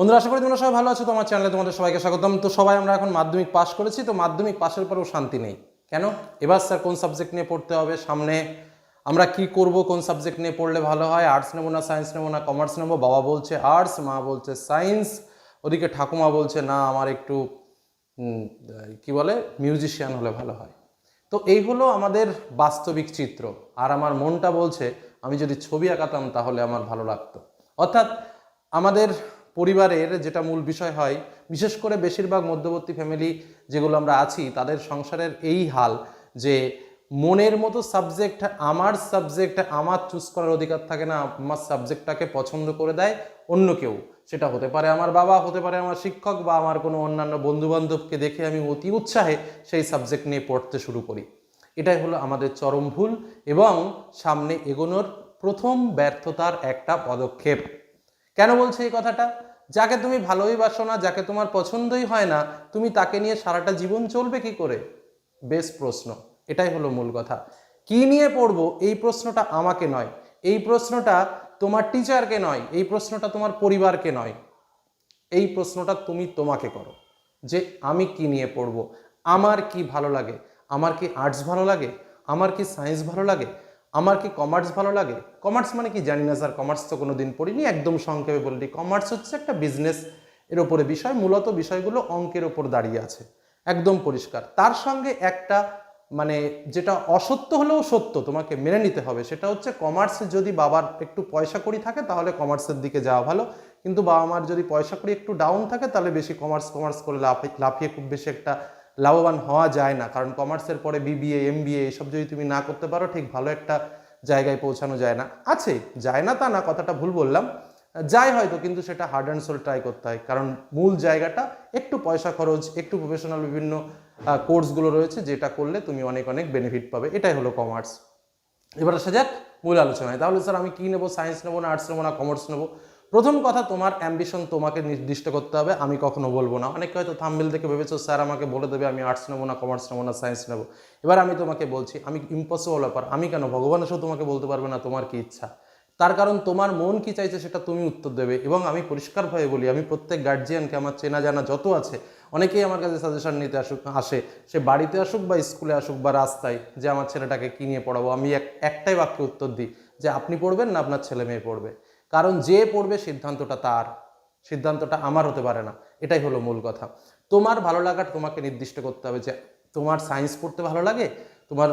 বন্ধুরা, আশা করি তোমরা সবাই ভালো আছো তোমার চ্যানেলে তোমাদের সবাইকে স্বাগতম। তো সবাই, আমরা এখন মাধ্যমিক পাশ করেছি, তো মাধ্যমিক পাশের পরেও শান্তি নেই। কেন? এবার স্যার কোন সাবজেক্ট নিয়ে পড়তে হবে? সামনে আমরা কি করব? কোন সাবজেক্ট নিয়ে পড়লে ভালো হয়? আর্টস নেব না সায়েন্স নেব না কমার্স নেব? বাবা বলছে আর্টস মা বলছে সায়েন্স ওদিকে ঠাকুমা বলছে, না, আমার একটু কি বলে? মিউজিশিয়ান হলে ভালো হয়। তো এই হলো আমাদের বাস্তবিক চিত্র। আর আমার মনটা বলছে, আমি যদি ছবি আঁকাতাম তাহলে আমার ভালো লাগতো। অর্থাৎ আমাদের পরিবারের যেটা মূল বিষয় হয়, বিশেষ করে বেশিরভাগ মধ্যবর্তী ফ্যামিলি যেগুলো আমরা আছি, তাদের সংসারের এই হাল যে মনের মতো সাবজেক্ট আমার সাবজেক্ট আমার চুজ করার অধিকার থাকে না, আমার সাবজেক্টটাকে পছন্দ করে দেয় অন্য কেউ। সেটা হতে পারে আমার বাবা, হতে পারে আমার শিক্ষক বা আমার কোনো অন্যান্য বন্ধুবান্ধবকে দেখে আমি অতি উৎসাহে সেই সাবজেক্ট নিয়ে পড়তে শুরু করি। এটাই হলো আমাদের চরম ভুল এবং সামনে এগোনোর প্রথম ব্যর্থতার একটা পদক্ষেপ। কেন বলছে এই কথাটা? যাকে তুমি ভালোই বাসো না, যাকে তোমার পছন্দই হয় না, তুমি তাকে নিয়ে সারাটা জীবন চলবে কি করে? বেশ প্রশ্ন। এটাই হলো মূল কথা। কি নিয়ে পড়ব? এই প্রশ্নটা আমাকে নয়। এই প্রশ্নটা তোমার টিচারকে নয়। এই প্রশ্নটা তোমার পরিবারকে নয়। এই প্রশ্নটা তুমি তোমাকে করো। যে আমি কি নিয়ে পড়ব? আমার কি ভালো লাগে? আমার কি আর্টস ভালো লাগে? আমার কি সায়েন্স ভালো লাগে? আমার কি কমার্স ভালো লাগে? কমার্স মানে কি জানি না স্যার কমার্স তো কোনো দিন পড়িনি, একদম সংক্ষেপে বলি কমার্স হচ্ছে একটা বিজনেস এর ওপরে বিষয়, মূলত বিষয়গুলো অঙ্কের ওপর দাঁড়িয়ে আছে, একদম পরিষ্কার। তার সঙ্গে একটা মানে যেটা অসত্য হলেও সত্য, তোমাকে মেনে নিতে হবে, সেটা হচ্ছে কমার্সে যদি বাবার একটু পয়সা করি থাকে, তাহলে কমার্সের দিকে যাওয়া ভালো। কিন্তু বাবা মার যদি পয়সা করি একটু ডাউন থাকে, তাহলে বেশি কমার্স কমার্স করে লাফিয়ে খুব বেশি একটা লাভবান হওয়া যায় না। কারণ কমার্সের পরে বিবিএ, এমবিএ এসব যদি তুমি না করতে পারো, ঠিক ভালো একটা জায়গায় পৌঁছানো যায় না। আছে, যায় না তা না, কথাটা ভুল বললাম। যায় হয়তো, কিন্তু সেটা হার্ড অ্যান্ড সোল ট্রাই করতে হয়। কারণ মূল জায়গাটা একটু পয়সা খরচ, একটু প্রফেশনাল বিভিন্ন কোর্সগুলো রয়েছে, যেটা করলে তুমি অনেক অনেক বেনিফিট পাবে। এটাই হলো কমার্স এবার আসা যাক মূল আলোচনায়। তাহলে স্যার আমি কী নেব? সায়েন্স নেব না আর্টস নেব না কমার্স নেব? প্রথম কথা, তোমার অ্যাম্বিশন তোমাকে নির্দিষ্ট করতে হবে, আমি কখনো বলব না। অনেকে হয়তো থাম্বেল থেকে ভেবেছো, স্যার, আমাকে বলে দেবে, আমি আর্টস নেব না কমার্স নেব না সায়েন্স নেব। এবার আমি তোমাকে বলছি, আমি ইম্পসিবল ব্যাপার। আমি কেন? ভগবান এসেও তোমাকে বলতে পারবে না, তোমার কি ইচ্ছা? তার কারণ, তোমার মন কি চাইছে সেটা তুমি উত্তর দেবে এবং আমি পরিষ্কারভাবে বলি, আমি প্রত্যেক গার্জিয়ানকে আমার চেনা জানা যত আছে, অনেকেই আমার কাছে সাজেশন নিতে আসুক, আসে, সে বাড়িতে আসুক বা স্কুলে আসুক বা রাস্তায়, যে আমার ছেলেটাকে কী নিয়ে পড়াবো, আমি এক, একটাই বাক্যে উত্তর দিই, যে আপনি পড়বেন না, আপনার ছেলে মেয়ে পড়বে। কারণ যে পড়বে সিদ্ধান্তটা তার, সিদ্ধান্তটা আমার হতে পারে না, এটাই হলো মূল কথা। তোমার ভালো লাগাটা তোমাকে নির্দিষ্ট করতে হবে যে তোমার সায়েন্স পড়তে ভালো লাগে, তোমার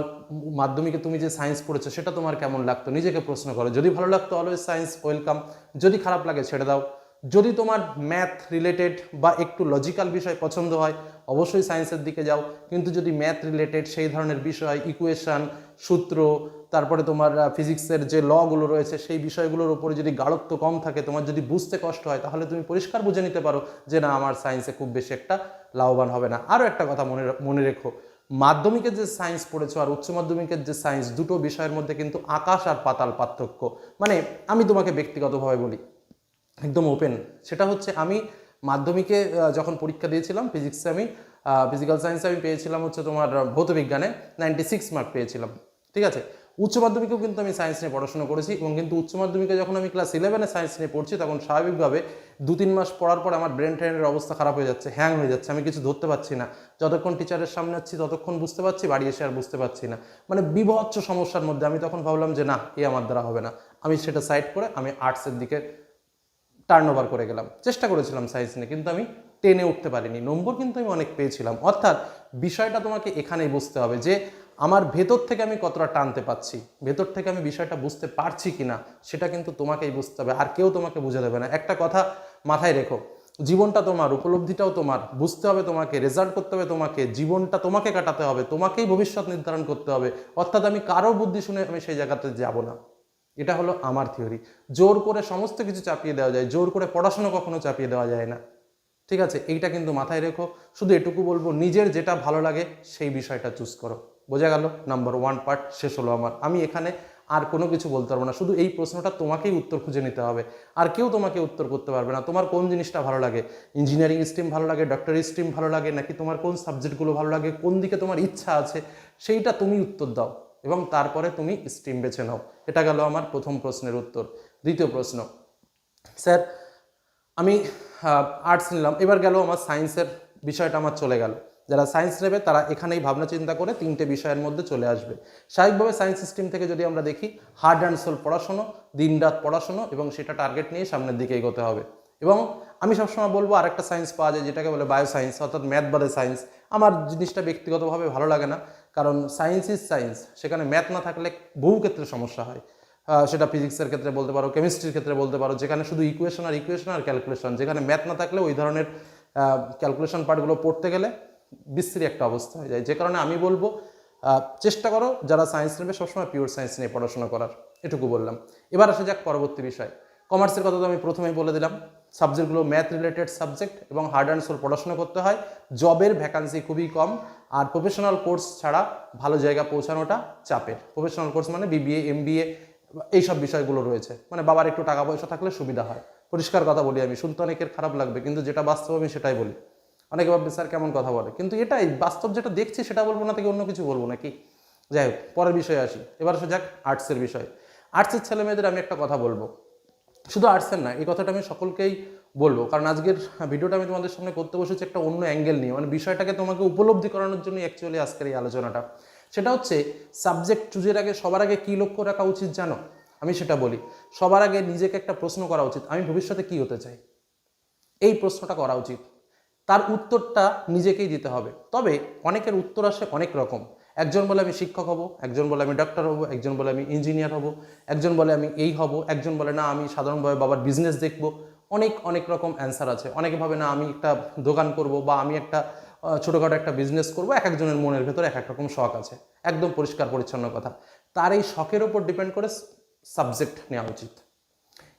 মাধ্যমিকে তুমি যে সায়েন্স পড়েছো সেটা তোমার কেমন লাগতো, নিজেকে প্রশ্ন করো। যদি ভালো লাগতো অলওয়েজ সায়েন্স ওয়েলকাম যদি খারাপ লাগে ছেড়ে দাও। যদি তোমার ম্যাথ রিলেটেড বা একটু লজিক্যাল বিষয় পছন্দ হয়, অবশ্যই সায়েন্সের দিকে যাও। কিন্তু যদি ম্যাথ রিলেটেড সেই ধরনের বিষয় ইকুয়েশান সূত্র, তারপরে তোমার ফিজিক্সের যে লগুলো রয়েছে, সেই বিষয়গুলোর উপরে যদি গাঢ়ত্ব কম থাকে, তোমার যদি বুঝতে কষ্ট হয়, তাহলে তুমি পরিষ্কার বুঝে নিতে পারো যে না, আমার সায়েন্সে খুব বেশি একটা লাভবান হবে না। আরও একটা কথা মনে মনে রেখো। মাধ্যমিকের যে সায়েন্স পড়েছো আর উচ্চ মাধ্যমিকের যে সায়েন্স দুটো বিষয়ের মধ্যে কিন্তু আকাশ আর পাতাল পার্থক্য। মানে আমি তোমাকে ব্যক্তিগতভাবে বলি একদম ওপেন সেটা হচ্ছে আমি মাধ্যমিকে যখন পরীক্ষা দিয়েছিলাম ফিজিক্সে আমি ফিজিক্যাল সায়েন্সে আমি পেয়েছিলাম হচ্ছে তোমার আহ, ভৌতবিজ্ঞানে নাইনটি সিক্স মার্ক পেয়েছিলাম। ঠিক আছে? উচ্চ মাধ্যমিকেও কিন্তু আমি সায়েন্স নিয়ে পড়াশোনা করেছি এবং কিন্তু উচ্চ মাধ্যমিকে যখন আমি ক্লাস ইলেভেনে সায়েন্স নিয়ে পড়ছি তখন স্বাভাবিকভাবে দু তিন মাস পড়ার পর আমার ব্রেন ট্রেনের অবস্থা খারাপ হয়ে যাচ্ছে হ্যাং হয়ে যাচ্ছে আমি কিছু ধরতে পারছি না। যতক্ষণ টিচারের সামনে আছি ততক্ষণ বুঝতে পারছি বাড়ি এসে আর বুঝতে পারছি না। মানে বিভৎস সমস্যার মধ্যে আমি তখন ভাবলাম যে না এ আমার দ্বারা হবে না। আমি সেটা সাইড করে আমি আর্টসের দিকে টার্ন ওভার করে গেলাম। চেষ্টা করেছিলাম সায়েন্স নিয়ে, কিন্তু আমি টেনে উঠতে পারিনি। নম্বর কিন্তু আমি অনেক পেয়েছিলাম। অর্থাৎ বিষয়টা তোমাকে এখানেই বুঝতে হবে যে, আমার ভেতর থেকে আমি কতটা টানতে পাচ্ছি ভেতর থেকে আমি বিষয়টা বুঝতে পারছি কি না সেটা কিন্তু তোমাকেই বুঝতে হবে। আর কেউ তোমাকে বুঝে দেবে না। একটা কথা মাথায় রেখো, জীবনটা তোমার, উপলব্ধিটাও তোমার। বুঝতে হবে তোমাকে রেজাল্ট করতে হবে তোমাকে, জীবনটা তোমাকে কাটাতে হবে, তোমাকেই ভবিষ্যৎ নির্ধারণ করতে হবে। অর্থাৎ আমি কারও বুদ্ধি শুনে আমি সেই জায়গাতে যাব না। এটা হলো আমার থিওরি জোর করে সমস্ত কিছু চাপিয়ে দেওয়া যায়, জোর করে পড়াশোনা কখনো চাপিয়ে দেওয়া যায় না। ঠিক আছে? এইটা কিন্তু মাথায় রেখো। শুধু এটুকু বলব, নিজের যেটা ভালো লাগে সেই বিষয়টা চুজ করো। বোঝা গেল? নাম্বার ওয়ান পার্ট শেষ হলো আমার। আমি এখানে আর কোনো কিছু বলতে পারব না। শুধু এই প্রশ্নটা তোমাকেই উত্তর খুঁজে নিতে হবে। আর কেউ তোমাকে উত্তর করতে পারবে না। তোমার কোন জিনিসটা ভালো লাগে? ইঞ্জিনিয়ারিং স্ট্রিম ভালো লাগে? ডক্টরি স্ট্রিম ভালো লাগে? নাকি তোমার কোন সাবজেক্টগুলো ভালো লাগে? কোন দিকে তোমার ইচ্ছা আছে? সেইটা তুমি উত্তর দাও। এবং তারপরে তুমি স্ট্রিম বেছে নাও। এটা গেল আমার প্রথম প্রশ্নের উত্তর। দ্বিতীয় প্রশ্ন, স্যার, আমি আর্টস নিলাম। এবার গেল আমার সায়েন্সের বিষয়টা আমার চলে গেল। যারা সায়েন্স নেবে, তারা এখানেই ভাবনা চিন্তা করে তিনটে বিষয়ের মধ্যে চলে আসবে। স্বাভাবিকভাবে সায়েন্স সিস্টেম থেকে যদি আমরা দেখি হার্ড অ্যান্ড সোল পড়াশুনো দিনরাত পড়াশুনো এবং সেটা টার্গেট নিয়ে সামনের দিকে এগোতে হবে। এবং আমি সবসময় বলব, আরেকটা সায়েন্স পাওয়া যায়, যেটাকে বলে বায়ো সায়েন্স অর্থাৎ ম্যাথ বাদে সায়েন্স আমার জিনিসটা ব্যক্তিগতভাবে ভালো লাগে না। কারণ সায়েন্স ইজ সায়েন্স সেখানে ম্যাথ না থাকলে বহু ক্ষেত্রে সমস্যা হয়। সেটা ফিজিক্সের ক্ষেত্রে বলতে পারো কেমিস্ট্রির ক্ষেত্রে বলতে পারো, যেখানে শুধু ইকুয়েশন আর ইকুয়েশন আর ক্যালকুলেশন যেখানে ম্যাথ না থাকলে ওই ধরনের ক্যালকুলেশন পার্টগুলো পড়তে গেলে বিশ্রী একটা অবস্থা হয়ে যায়। যে কারণে আমি বলব চেষ্টা করো যারা সায়েন্স নেবে সবসময় পিওর সায়েন্স নিয়ে পড়াশোনা করার। এটুকু বললাম। এবার আসা যাক পরবর্তী বিষয়। কমার্সের কথা তো আমি প্রথমেই বলে দিলাম। সাবজেক্টগুলো ম্যাথ রিলেটেড সাবজেক্ট এবং হার্ড অ্যান্ড সোল পড়াশোনা করতে হয়। জবের ভ্যাকান্সি খুবই কম। আর প্রফেশনাল কোর্স ছাড়া ভালো জায়গা পৌঁছানোটা চাপের। প্রফেশনাল কোর্স মানে বিবিএ এমবিএ এইসব বিষয়গুলো রয়েছে। মানে বাবার একটু টাকা পয়সা থাকলে সুবিধা হয়। পরিষ্কার কথা বলি আমি, শুনতে অনেকের খারাপ লাগবে, কিন্তু যেটা বাস্তব আমি সেটাই বলি। অনেকে ভাববে, স্যার, কেমন কথা বলে? কিন্তু এটাই, বাস্তব যেটা দেখছি সেটা বলব না থেকে অন্য কিছু বলব নাকি? যাই হোক, পরের বিষয়ে আসি। এবার আসা যাক আর্টসের বিষয়। আর্টসের ছেলে মেয়েদের আমি একটা কথা বলব। শুধু আর্টসের না, এই কথাটা আমি সকলকেই বলব। কারণ আজকের ভিডিওটা আমি তোমাদের সামনে করতে বসেছি একটা অন্য অ্যাঙ্গেল নিয়ে। মানে বিষয়টাকে তোমাকে উপলব্ধি করানোর জন্য অ্যাকচুয়ালি আজকের এই আলোচনাটা। সেটা হচ্ছে সাবজেক্ট চুজের আগে, সবার আগে কী লক্ষ্য রাখা উচিত জানো? আমি সেটা বলি। সবার আগে নিজেকে একটা প্রশ্ন করা উচিত, আমি ভবিষ্যতে কী হতে চাই? এই প্রশ্নটা করা উচিত। তার উত্তরটা নিজেকেই দিতে হবে। তবে অনেকের উত্তর আসে অনেক রকম। একজন বলে আমি শিক্ষক হব, একজন বলে আমি ডাক্তার হব, একজন বলে আমি ইঞ্জিনিয়ার হব, একজন বলে আমি এই হব, একজন বলে না আমি সাধারণভাবে বাবার বিজনেস দেখব। অনেক অনেক রকম অ্যান্সার আছে। অনেকে ভাবে না আমি একটা দোকান করব বা আমি একটা ছোটোখাটো একটা বিজনেস করব, এক একজনের মনের ভেতরে এক এক রকম শখ আছে। একদম পরিষ্কার, পরিচ্ছন্ন কথা। তার এই শখের ওপর ডিপেন্ড করে সাবজেক্ট নেওয়া উচিত।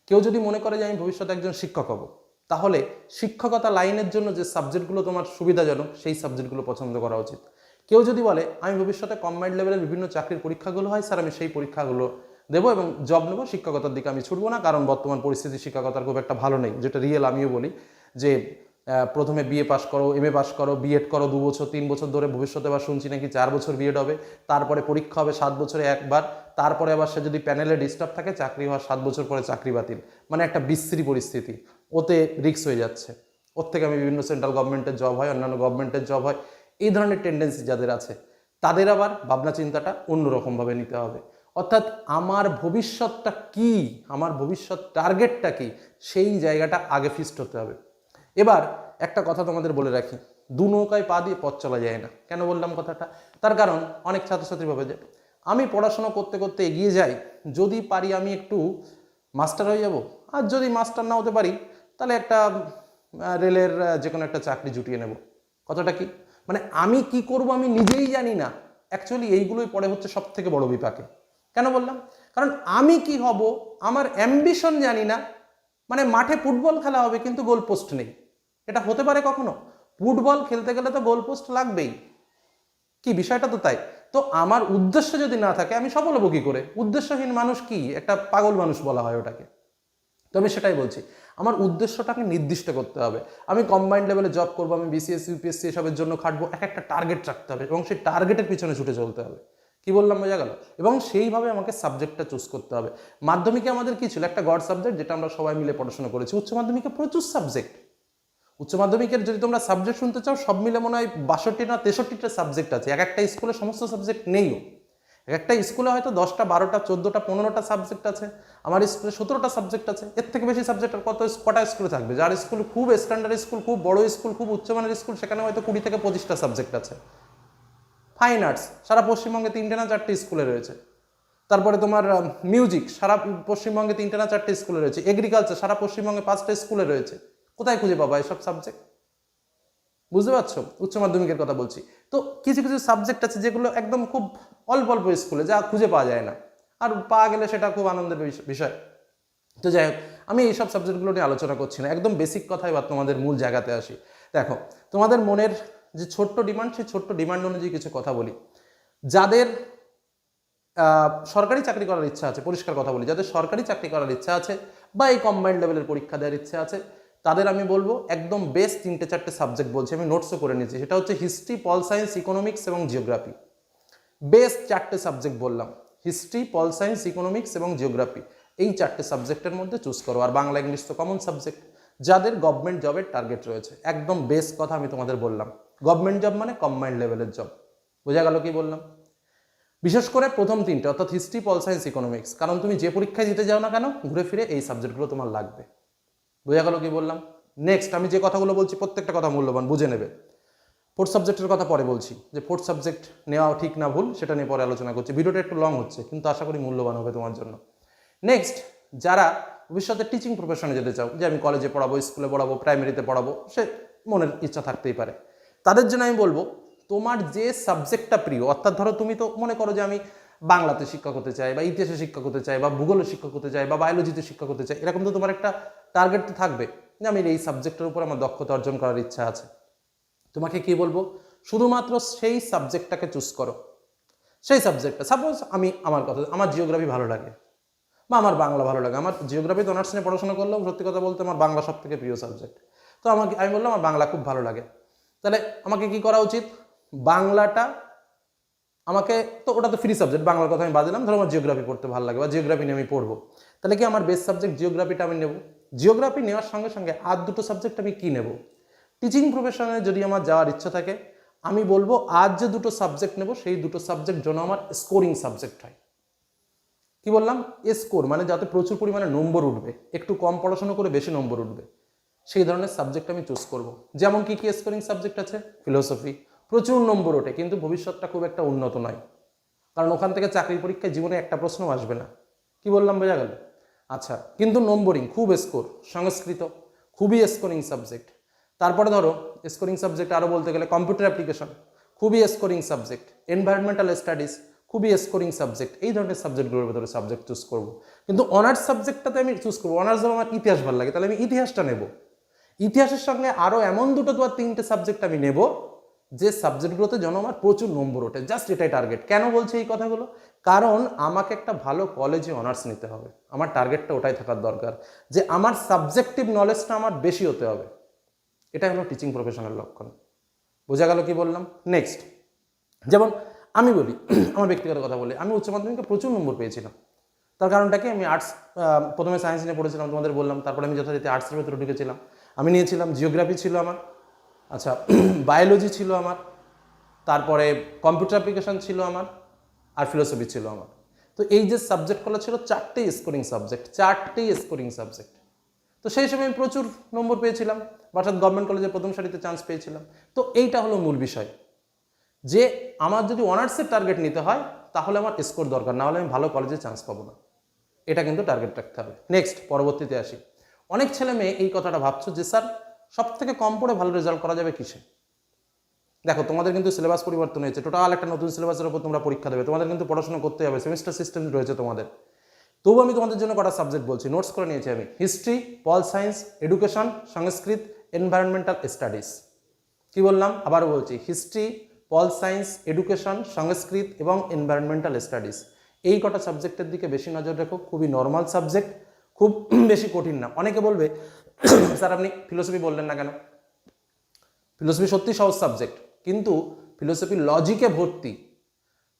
কেউ যদি মনে করে যে আমি ভবিষ্যতে একজন শিক্ষক হব, তাহলে শিক্ষকতা লাইনের জন্য যে সাবজেক্টগুলো তোমার সুবিধাজনক, সেই সাবজেক্টগুলো পছন্দ করা উচিত। কেউ যদি বলে, আমি ভবিষ্যতে কম্বাইন্ড লেভেলের বিভিন্ন চাকরির পরীক্ষাগুলো হয়, স্যার, আমি সেই পরীক্ষাগুলো দেবো এবং জব নেব, শিক্ষকতার দিকে আমি ছুটবো না, কারণ বর্তমান পরিস্থিতি শিক্ষকতার খুব একটা ভালো নেই। যেটা রিয়েল আমিও বলি যে প্রথমে বিএ পাস করো এম এ পাস করো বিএড করো দু বছর, তিন বছর ধরে ভবিষ্যতে আবার শুনছি নাকি চার বছর বিএড হবে, তারপরে পরীক্ষা হবে সাত বছরে একবার, তারপরে আবার সে যদি প্যানেলে ডিস্টার্ব থাকে, চাকরি হওয়ার সাত বছর পরে চাকরি বাতিল। মানে একটা বিশ্রী পরিস্থিতি। ওতে রিস্ক হয়ে যাচ্ছে। ওর থেকে আমি বিভিন্ন সেন্ট্রাল গভর্নমেন্টের জব হয়, অন্যান্য গভর্নমেন্টের জব হয়। এই ধরনের টেন্ডেন্সি যাদের আছে, তাদের আবার ভাবনা চিন্তাটা অন্যরকমভাবে নিতে হবে। অর্থাৎ আমার ভবিষ্যৎটা কি, আমার ভবিষ্যৎ টার্গেটটা কি, সেই জায়গাটা আগে ফিস্ট হতে হবে। এবার একটা কথা তোমাদের বলে রাখি, দু নৌকায় পা দিয়ে পথ চলা যায় না। কেন বললাম কথাটা? তার কারণ অনেক ছাত্রছাত্রী ভাবে যে, আমি পড়াশোনা করতে করতে এগিয়ে যাই, যদি পারি আমি একটু মাস্টার হয়ে যাব। আর যদি মাস্টার না হতে পারি, তাহলে একটা রেলের যে কোনো একটা চাকরি জুটিয়ে নেব। কথাটা কি? মানে আমি কি করব আমি নিজেই জানি না। অ্যাকচুয়ালি এইগুলোই পরে হচ্ছে সব থেকে বড় বিপাকে। কেন বললাম? কারণ আমি কি হব, আমার অ্যাম্বিশন জানি না। মানে মাঠে ফুটবল খেলা হবে কিন্তু গোল পোস্ট নেই। এটা হতে পারে কখনো? ফুটবল খেলতে গেলে তো গোল পোস্ট লাগবেই। কি, বিষয়টা তো তাই। তো আমার উদ্দেশ্য যদি না থাকে, আমি সফল হব কি করে? উদ্দেশ্যহীন মানুষ কি? একটা পাগল মানুষ বলা হয় ওটাকে। তো আমি সেটাই বলছি। আমার উদ্দেশ্যটাকে নির্দিষ্ট করতে হবে। আমি কম্বাইন্ড লেভেলে জব করব, আমি বিসিএস ইউপিএসসি এসবের জন্য খাটবো, এক একটা টার্গেট রাখতে হবে এবং সেই টার্গেটের পিছনে ছুটে চলতে হবে। কি বললাম, বোঝা গেল? এবং সেইভাবে আমাকে সাবজেক্টটা চুজ করতে হবে। মাধ্যমিকে আমাদের কি ছিল? একটা গড সাবজেক্ট যেটা আমরা সবাই মিলে পড়াশোনা করেছি। উচ্চ মাধ্যমিকে প্রচুর সাবজেক্ট উচ্চ মাধ্যমিকের যদি তোমরা সাবজেক্ট শুনতে চাও, সব মিলে মনে হয় বাষট্টি না তেষট্টিটা সাবজেক্ট আছে। এক একটা স্কুলে সমস্ত সাবজেক্ট নেইও। একটা স্কুলে হয়তো দশটা, বারোটা, চোদ্দোটা, পনেরোটা সাবজেক্ট আছে, আমার স্কুলে সতেরোটা সাবজেক্ট আছে, এর থেকে বেশি সাবজেক্ট আর কত কটা স্কুলে থাকবে? যার স্কুল খুব স্ট্যান্ডার্ড স্কুল, খুব বড় স্কুল, খুব উচ্চমানের স্কুল, সেখানে হয়তো কুড়ি থেকে পঁচিশটা সাবজেক্ট আছে। ফাইন আর্টস সারা পশ্চিমবঙ্গে তিনটে না চারটে স্কুলে রয়েছে। তারপরে তোমার মিউজিক সারা পশ্চিমবঙ্গে তিনটে না চারটে স্কুলে রয়েছে। এগ্রিকালচার সারা পশ্চিমবঙ্গে পাঁচটা স্কুলে রয়েছে। কোথায় খুঁজে পাবা এসব সাবজেক্ট বুঝতে পারছ? উচ্চ মাধ্যমিকের কথা বলছি। তো কিছু কিছু সাবজেক্ট আছে যেগুলো একদম খুব অল্প অল্প স্কুলে যা খুঁজে পাওয়া যায় না। আর পাওয়া গেলে সেটা খুব আনন্দের বিষয়। তো যাই হোক, আমি এইসব সাবজেক্টগুলো নিয়ে আলোচনা করছি না। একদম বেসিক কথাই বা তোমাদের মূল জায়গাতে আসি। দেখো, তোমাদের মনের যে ছোট্ট ডিমান্ড সেই ছোট্ট ডিমান্ড অনুযায়ী কিছু কথা বলি। যাদের সরকারি চাকরি করার ইচ্ছা আছে, পরিষ্কার কথা বলি, যাদের সরকারি চাকরি করার ইচ্ছা আছে বা এই কম্বাইন্ড লেভেলের পরীক্ষা দেওয়ার ইচ্ছা আছে তাদের আমি বলব একদম বেস্ট তিনটে চারটে সাবজেক্ট বলছি, আমি নোটসও করে নিয়েছি। সেটা হচ্ছে হিস্ট্রি পল সায়েন্স ইকোনমিক্স এবং জিওগ্রাফি বেস্ট চারটে সাবজেক্ট বললাম হিস্ট্রি পল সায়েন্স ইকোনমিক্স এবং জিওগ্রাফি এই চারটে সাবজেক্টের মধ্যে চুজ করো, আর বাংলা ইংলিশ তো কমন সাবজেক্ট যাদের গভর্নমেন্ট জবের টার্গেট রয়েছে, একদম বেস্ট কথা আমি তোমাদের বললাম। গভর্নমেন্ট জব মানে কম্বাইন্ড লেভেলের জব বোঝা গেল কি বললাম? বিশেষ করে প্রথম তিনটে, অর্থাৎ হিস্ট্রি পল সায়েন্স ইকোনমিক্স কারণ তুমি যে পরীক্ষায় দিতে যাও না কেন, ঘুরে ফিরে এই সাবজেক্টগুলো তোমার লাগবে। বোঝা গেল কি বললাম? নেক্সট আমি যে কথাগুলো বলছি প্রত্যেকটা কথা মূল্যবান, বুঝে নেবে। ফোর্থ সাবজেক্টের কথা পরে বলছি। যে ফোর্থ সাবজেক্ট নেওয়া ঠিক না ভুল, সেটা নিয়ে পরে আলোচনা করছি। ভিডিওটা একটু লং হচ্ছে, কিন্তু আশা করি মূল্যবান হবে তোমার জন্য। নেক্সট যারা ভবিষ্যতে টিচিং প্রফেশনে যেতে চাও, যে আমি কলেজে পড়াবো স্কুলে পড়াবো প্রাইমারিতে পড়াবো, সে মনের ইচ্ছা থাকতেই পারে। তাদের জন্য আমি বলব, তোমার যে সাবজেক্টটা প্রিয়, অর্থাৎ ধরো তুমি তো মনে করো যে আমি বাংলাতে শিক্ষক হতে চাই বা ইতিহাসে শিক্ষক হতে চাই বা ভূগোলে শিক্ষক হতে চাই বা বায়োলজিতে শিক্ষক হতে চাই এরকম তো তোমার একটা টার্গেট তো থাকবে। যে আমি এই সাবজেক্টের উপর আমার দক্ষতা অর্জন করার ইচ্ছা আছে। তোমাকে কি বলব? শুধুমাত্র সেই সাবজেক্টটাকে চুজ করো। সেই সাবজেক্টটা সাপোজ আমি আমার কথা, আমার জিওগ্রাফি ভালো লাগে বা আমার বাংলা ভালো লাগে, আমার জিওগ্রাফিতে অনার্স নিয়ে পড়াশোনা করলেও সত্যি কথা বলতে আমার বাংলা সব থেকে প্রিয় সাবজেক্ট তো আমাকে, আমি বললাম আমার বাংলা খুব ভালো লাগে। তাহলে আমাকে কি করা উচিত? বাংলাটা আমাকে, তো ওটা তো ফ্রি সাবজেক্ট বাংলার কথা আমি বাদ দিলাম, ধরো আমার জিওগ্রাফি পড়তে ভালো লাগে, বা জিওগ্রাফি নিয়ে আমি পড়ব। তাহলে কি আমার বেস্ট সাবজেক্ট জিওগ্রাফিটা আমি নেব? জিওগ্রাফি নেওয়ার সঙ্গে সঙ্গে আর দুটো সাবজেক্ট আমি কী নেব? টিচিং প্রফেশনে যদি আমার যাওয়ার ইচ্ছা থাকে, আমি বলব আজ যে দুটো সাবজেক্ট নেব, সেই দুটো সাবজেক্ট যেন আমার স্কোরিং সাবজেক্ট হয়। কি বললাম? স্কোর মানে যাতে প্রচুর পরিমাণে নম্বর উঠবে, একটু কম পড়াশোনা করে বেশি নম্বর উঠবে। সেই ধরনের সাবজেক্ট আমি চুজ করব। যেমন কি কি স্কোরিং সাবজেক্ট আছে? ফিলোসফি প্রচুর নম্বর ওঠে, কিন্তু ভবিষ্যৎটা খুব একটা উন্নত নয়। কারণ ওখান থেকে চাকরির পরীক্ষায় জীবনে একটা প্রশ্ন আসবে না। কি বললাম, বোঝা গেল? আচ্ছা কিন্তু নম্বরিং, খুব স্কোর সংস্কৃত, খুবই স্কোরিং সাবজেক্ট তারপরে ধরো স্কোরিং সাবজেক্ট আরও বলতে গেলে কম্পিউটার অ্যাপ্লিকেশন খুবই স্কোরিং সাবজেক্ট এনভায়রনমেন্টাল স্টাডিজ খুবই স্কোরিং সাবজেক্ট এই ধরনের সাবজেক্টগুলোর ভেতরে সাবজেক্ট চুজ করব। কিন্তু অনার্স সাবজেক্টটাতে আমি চুজ করব। অনার্স ধরো আমার ইতিহাস ভালো লাগে, তাহলে আমি ইতিহাসটা নেব। ইতিহাসের সঙ্গে আরও এমন দুটো বা তিনটে সাবজেক্ট আমি নেব যে সাবজেক্টগুলোতে যেন আমার প্রচুর নম্বর ওঠে জাস্ট এটাই টার্গেট কেন বলছে এই কথাগুলো? কারণ আমাকে একটা ভালো কলেজে অনার্স নিতে হবে। আমার টার্গেটটা ওটাই থাকার দরকার যে আমার সাবজেক্টিভ নলেজটা আমার বেশি হতে হবে। এটাই হলো টিচিং প্রফেশনের লক্ষণ। বোঝা গেল কি বললাম? নেক্সট যেমন আমি বলি, আমার ব্যক্তিগত কথা বলি, আমি উচ্চ মাধ্যমিকে প্রচুর নম্বর পেয়েছিলাম। তার কারণটা কি? আমি আর্টস প্রথমে সায়েন্স নিয়ে পড়েছিলাম, তোমাদের বললাম, তারপরে আমি যথারীতি আর্টসের ভেতরে ঢুকেছিলাম। আমি নিয়েছিলাম জিওগ্রাফি ছিল আমার। আচ্ছা বায়োলজি ছিল আমার, তারপরে কম্পিউটার অ্যাপ্লিকেশন ছিল আমার, আর ফিলোসফি ছিল আমার। তো এই যে সাবজেক্টগুলো ছিল চারটেই স্কোরিং সাবজেক্ট চারটেই স্কোরিং সাবজেক্ট তো সেই সময় আমি প্রচুর নম্বর পেয়েছিলাম, অর্থাৎ গভর্নমেন্ট কলেজে প্রথম সারিতে চান্স পেয়েছিলাম। তো এইটা হলো মূল বিষয়। যে আমার যদি অনার্সের টার্গেট নিতে হয়, তাহলে আমার স্কোর দরকার, না হলে আমি ভালো কলেজে চান্স পাবো না। এটা কিন্তু টার্গেট রাখতে হবে। নেক্সট পরবর্তীতে আসি। অনেক ছেলে মেয়ে এই কথাটা ভাবছ যে, স্যার সব থেকে কম পড়ে ভালো রেজাল্ট করা যাবে কিসে? দেখো, তোমাদের কিন্তু সিলেবাস পরিবর্তন হয়েছে। টোটাল একটা নতুন সিলেবাসের উপর তোমরা পরীক্ষা দেবে। তোমাদের কিন্তু পড়াশোনা করতে হবে। সেমিস্টার সিস্টেম রয়েছে তোমাদের। তবু আমি তোমাদের জন্য কটা সাবজেক্ট বলছি। নোটস করে নিয়েছি আমি। History pol science education Sanskrit environmental studies কি বললাম? আবারও বলছি। History pol science education Sanskrit এবং এনভায়রনমেন্টাল স্টাডিজ এই কটা সাবজেক্টের দিকে বেশি নজর রেখো। খুবই নর্মাল সাবজেক্ট খুব বেশি কঠিন না। অনেকে বলবে স্যার, আপনি ফিলোসফি বললেন না কেন? ফিলোসফি সত্যি সহজ সাবজেক্ট কিন্তু ফিলোসফি লজিকে ভর্তি।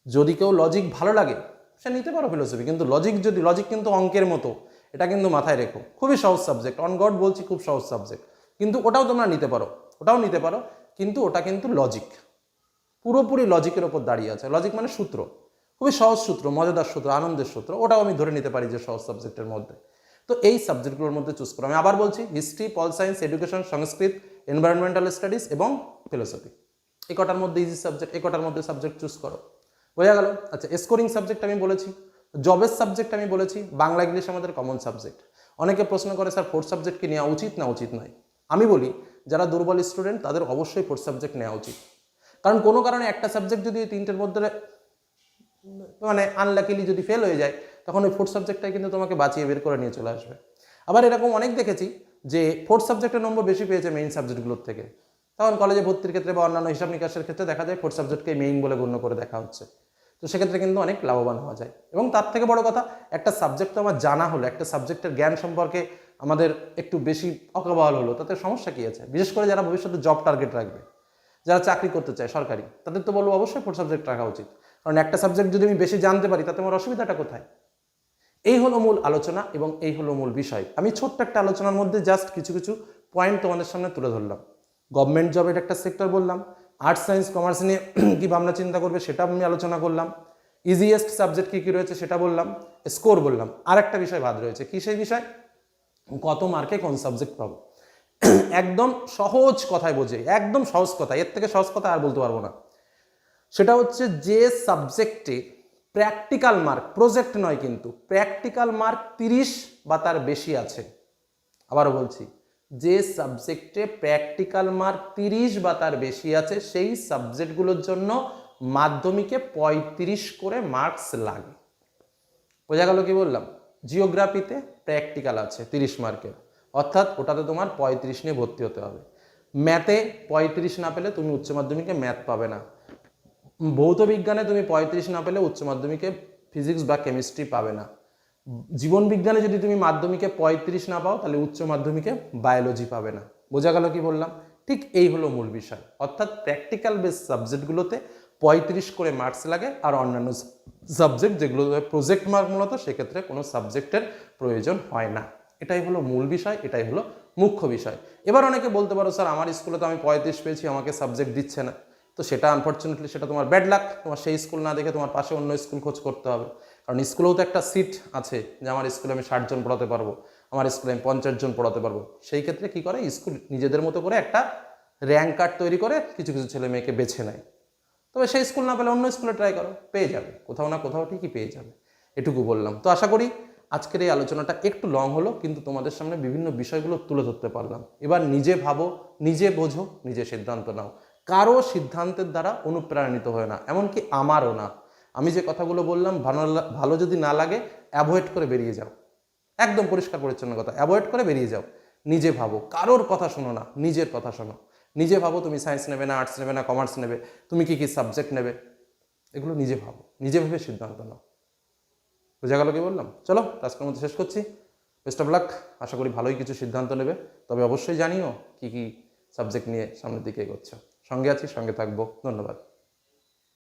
যদি কেউ লজিক ভালো লাগে, সে নিতে পারো ফিলোসফি কিন্তু লজিক যদি লজিক কিন্তু অঙ্কের মতো, এটা কিন্তু মাথায় রেখো। খুবই সহজ সাবজেক্ট অন গড বলছি, খুব সহজ সাবজেক্ট কিন্তু ওটাও তোমরা নিতে পারো, ওটাও নিতে পারো, কিন্তু ওটা কিন্তু লজিক পুরোপুরি লজিকের ওপর দাঁড়িয়ে আছে। লজিক মানে সূত্র। খুবই সহজ সূত্র, মজাদার সূত্র, আনন্দের সূত্র, ওটাও আমি ধরে নিতে পারি যে সহজ সাবজেক্টের মধ্যে। তো এই সাবজেক্টগুলোর মধ্যে চুজ করো। আমি আবার বলছি history pol science education Sanskrit environmental studies এবং ফিলোসফি এই কটার মধ্যে ইজি সাবজেক্ট এই কটার মধ্যে সাবজেক্ট চুজ করো। বোঝা গেল? আচ্ছা স্কোরিং সাবজেক্ট আমি বলেছি জবের সাবজেক্ট আমি বলেছি, বাংলা ইংলিশ আমাদের কমন সাবজেক্ট অনেকে প্রশ্ন করে, স্যার ফোর্থ সাবজেক্ট কি নেওয়া উচিত না উচিত নয়? আমি বলি, যারা দুর্বল স্টুডেন্ট তাদের অবশ্যই ফোর্থ সাবজেক্ট নেওয়া উচিত। কারণ কোনো কারণে একটা সাবজেক্ট যদি তিনটের মধ্যে মানে আনলাকিলি যদি ফেল হয়ে যায় তখন ওই ফোর্থ সাবজেক্টটাই কিন্তু তোমাকে বাঁচিয়ে বের করে নিয়ে চলে আসবে। আবার এরকম অনেক দেখেছি যে ফোর্থ সাবজেক্টের নম্বর বেশি পেয়েছে মেইন সাবজেক্টগুলোর থেকে। তখন কলেজে ভর্তির ক্ষেত্রে বা অন্যান্য হিসাব নিকাশের ক্ষেত্রে দেখা যায় ফোর্থ সাবজেক্টকে মেইন বলে গণ্য করে দেখা হচ্ছে। তো সেক্ষেত্রে কিন্তু অনেক লাভবান হওয়া যায়। এবং তার থেকে বড় কথা, একটা সাবজেক্ট তো আমার জানা হলো, একটা সাবজেক্টের জ্ঞান সম্পর্কে আমাদের একটু বেশি অকাবহাল হলো, তাতে সমস্যা কী আছে? বিশেষ করে যারা ভবিষ্যতে জব টার্গেট রাখবে, যারা চাকরি করতে চায় সরকারি, তাদের তো বলব অবশ্যই ফোর্থ সাবজেক্ট রাখা উচিত। কারণ একটা সাবজেক্ট যদি আমি বেশি জানতে পারি, তাতে আমার অসুবিধাটা কোথায়? এই হলো মূল আলোচনা এবং এই হলো মূল বিষয়। আমি ছোট্ট একটা আলোচনার মধ্যে জাস্ট কিছু কিছু পয়েন্ট তোমাদের সামনে তুলে ধরলাম। গভর্নমেন্ট জবের একটা সেক্টর বললাম। আর্টস সায়েন্স কমার্স নিয়ে কী ভাবনা, চিন্তা করবে সেটা আমি আলোচনা করলাম। ইজিয়েস্ট সাবজেক্ট কী কী রয়েছে সেটা বললাম। স্কোর বললাম। আর একটা বিষয় বাদ রয়েছে। কী সেই বিষয়? কত মার্কে কোন সাবজেক্ট পাবো? একদম সহজ কথায় বোঝে। একদম সহজ কথা। এর থেকে সহজ কথা আর বলতে পারব না। সেটা হচ্ছে যে সাবজেক্টে প্র্যাকটিক্যাল মার্ক প্রজেক্ট নয় কিন্তু। প্র্যাকটিক্যাল মার্ক তিরিশ বা তার বেশি আছে। আবারও বলছি, যে সাবজেক্টে প্র্যাকটিক্যাল মার্ক তিরিশ বা তার বেশি আছে, সেই সাবজেক্টগুলোর জন্য মাধ্যমিকে পঁয়ত্রিশ করে মার্কস লাগে। বোঝা গেল কি বললাম? জিওগ্রাফিতে প্র্যাকটিক্যাল আছে তিরিশ মার্কের অর্থাৎ ওটাতে তোমার পঁয়ত্রিশ নিয়ে ভর্তি হতে হবে। ম্যাথে পঁয়ত্রিশ না পেলে তুমি উচ্চ মাধ্যমিকে ম্যাথ পাবে না। ভৌত বিজ্ঞানে তুমি পঁয়ত্রিশ না পেলে উচ্চ মাধ্যমিকে ফিজিক্স বা কেমিস্ট্রি পাবে না। জীবন বিজ্ঞানে যদি তুমি মাধ্যমিকে পঁয়ত্রিশ না পাও, তাহলে উচ্চ মাধ্যমিকে বায়োলজি পাবে না। বোঝা গেল কি বললাম? ঠিক এই হলো মূল বিষয়। অর্থাৎ প্র্যাকটিক্যাল বেস সাবজেক্টগুলোতে পঁয়ত্রিশ করে মার্কস লাগে আর অন্যান্য সাবজেক্ট যেগুলো প্রজেক্ট মার্ক মূলত, সেক্ষেত্রে কোনো সাবজেক্টের প্রয়োজন হয় না। এটাই হলো মূল বিষয়, এটাই হলো মুখ্য বিষয়। এবার অনেকে বলতে পারো, স্যার, আমার স্কুলে তো আমি পঁয়ত্রিশ পেয়েছি, আমাকে সাবজেক্ট দিচ্ছে না। তো সেটা আনফর্চুনেটলি সেটা তোমার ব্যাড লাক তোমার সেই স্কুল না দেখে তোমার পাশে অন্য স্কুল খোঁজ করতে হবে। কারণ স্কুলেও তো একটা সিট আছে যে আমার স্কুলে আমি ষাট জন পড়াতে পারব, আমার স্কুলে আমি পঞ্চাশ জন পড়াতে পারব। সেই ক্ষেত্রে কি করে? স্কুল নিজেদের মতো করে একটা র্যাঙ্ক কার্ড তৈরি করে কিছু কিছু ছেলে মেয়েকে বেছে নেয়। তবে সেই স্কুল না পেলে অন্য স্কুলে ট্রাই করো, পেয়ে যাবে। কোথাও না কোথাও ঠিকই পেয়ে যাবে। এটুকু বললাম। তো আশা করি আজকের এই আলোচনাটা একটু লং হলো, কিন্তু তোমাদের সামনে বিভিন্ন বিষয়গুলো তুলে ধরতে পারলাম। এবার নিজে ভাবো, নিজে বোঝো, নিজে সিদ্ধান্ত নাও। কারও সিদ্ধান্তের দ্বারা অনুপ্রাণিত হয় না, এমনকি আমারও না। আমি যে কথাগুলো বললাম, ভালো ভালো যদি না লাগে অ্যাভয়েড করে বেরিয়ে যাও। একদম পরিষ্কার পরিচ্ছন্ন কথা অ্যাভয়েড করে বেরিয়ে যাও। নিজে ভাবো, কারোর কথা শোনো না, নিজের কথা শোনো। নিজে ভাবো তুমি সায়েন্স নেবে না আর্টস নেবে না কমার্স নেবে, তুমি কি কি সাবজেক্ট নেবে। এগুলো নিজে ভাবো, নিজে ভেবে সিদ্ধান্ত নাও। বোঝা গেল কি বললাম? চলো, আজকের মধ্যে শেষ করছি। বেস্ট অফ লাক আশা করি ভালোই কিছু সিদ্ধান্ত নেবে। তবে অবশ্যই জানিও কি কি সাবজেক্ট নিয়ে সামনের দিকে এগোচ্ছ। সঙ্গে আছি সঙ্গে থাকব। ধন্যবাদ।